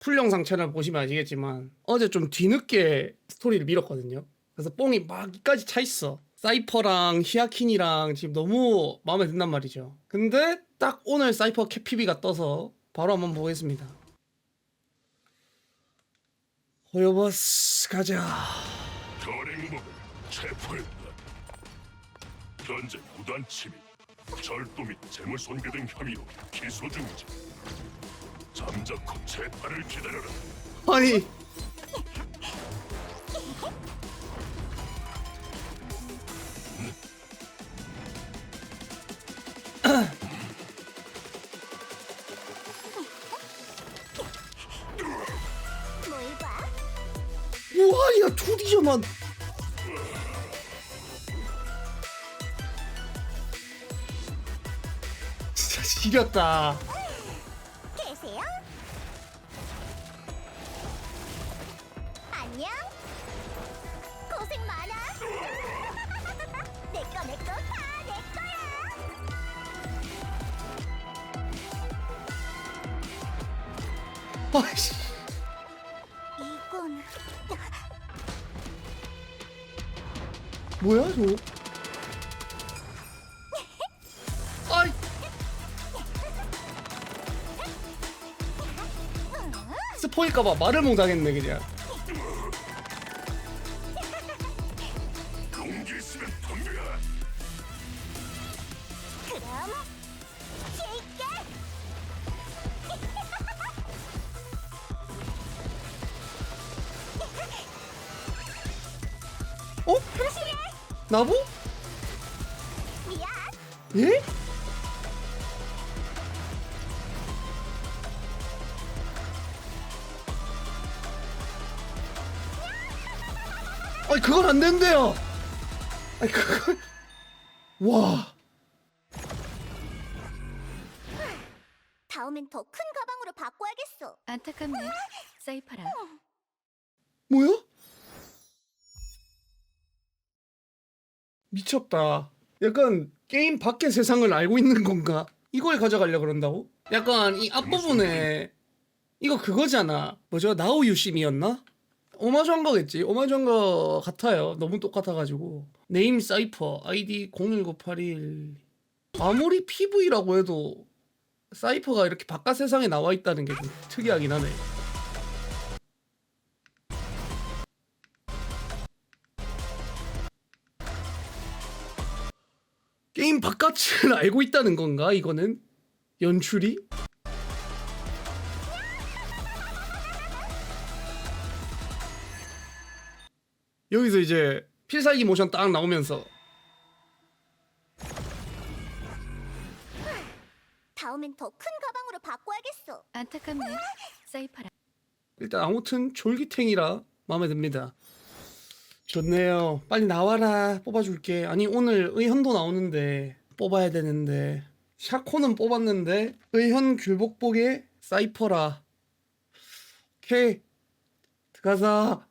풀 영상 채널 보시면 아시겠지만 어제 좀 뒤늦게 스토리를 밀었거든요. 그래서 뽕이 막 이까지 차 있어. 사이퍼랑 히아킨이랑 지금 너무 마음에 든단 말이죠. 근데 딱 오늘 사이퍼 캐피비가 떠서 바로 한번 보겠습니다. 호요버스 가자. 현재 무단 침입, 절도 및 재물 손괴 등 혐의로 기소 중이다. 잠자코 재판을 기다려라. 아니 뭘 봐? 우와 야 2D잖아 진짜 지렸다 안녕? 고생 많아. 내꺼 내꺼 다내 거야. 아이씨 이건 뭐야 저거 아이 스포일까봐 말을 못 하겠네 그냥 칠게. 어? 나보? 미안. 예? 아니 그건 안 된대요. 아니 그걸 와 다음엔 더 큰 가방으로 바꿔야겠어. 안타깝네. 사이퍼라. 뭐야? 미쳤다. 약간 게임 밖의 세상을 알고 있는 건가? 이걸 가져가려 그런다고? 약간 이 앞부분에 이거 그거잖아. 뭐죠? 나우 유심이었나? 오마주한 거겠지. 오마주한 거 같아요. 너무 똑같아가지고. 네임 사이퍼 아이디 01981 아무리 PV라고 해도 사이퍼가 이렇게 바깥 세상에 나와 있다는 게 좀 특이하긴 하네. 게임 바깥을 알고 있다는 건가 이거는 연출이? 여기서 이제 필살기 모션 딱 나오면서 다음엔 더 큰 가방으로 바꿔야겠어. 안타깝네. 사이퍼라. 일단 아무튼 졸기탱이라 마음에 듭니다. 좋네요. 빨리 나와라. 뽑아줄게. 아니 오늘 의현도 나오는데 뽑아야 되는데 샤코는 뽑았는데 의현 귤복복에 사이퍼라. 오케이 들어가자.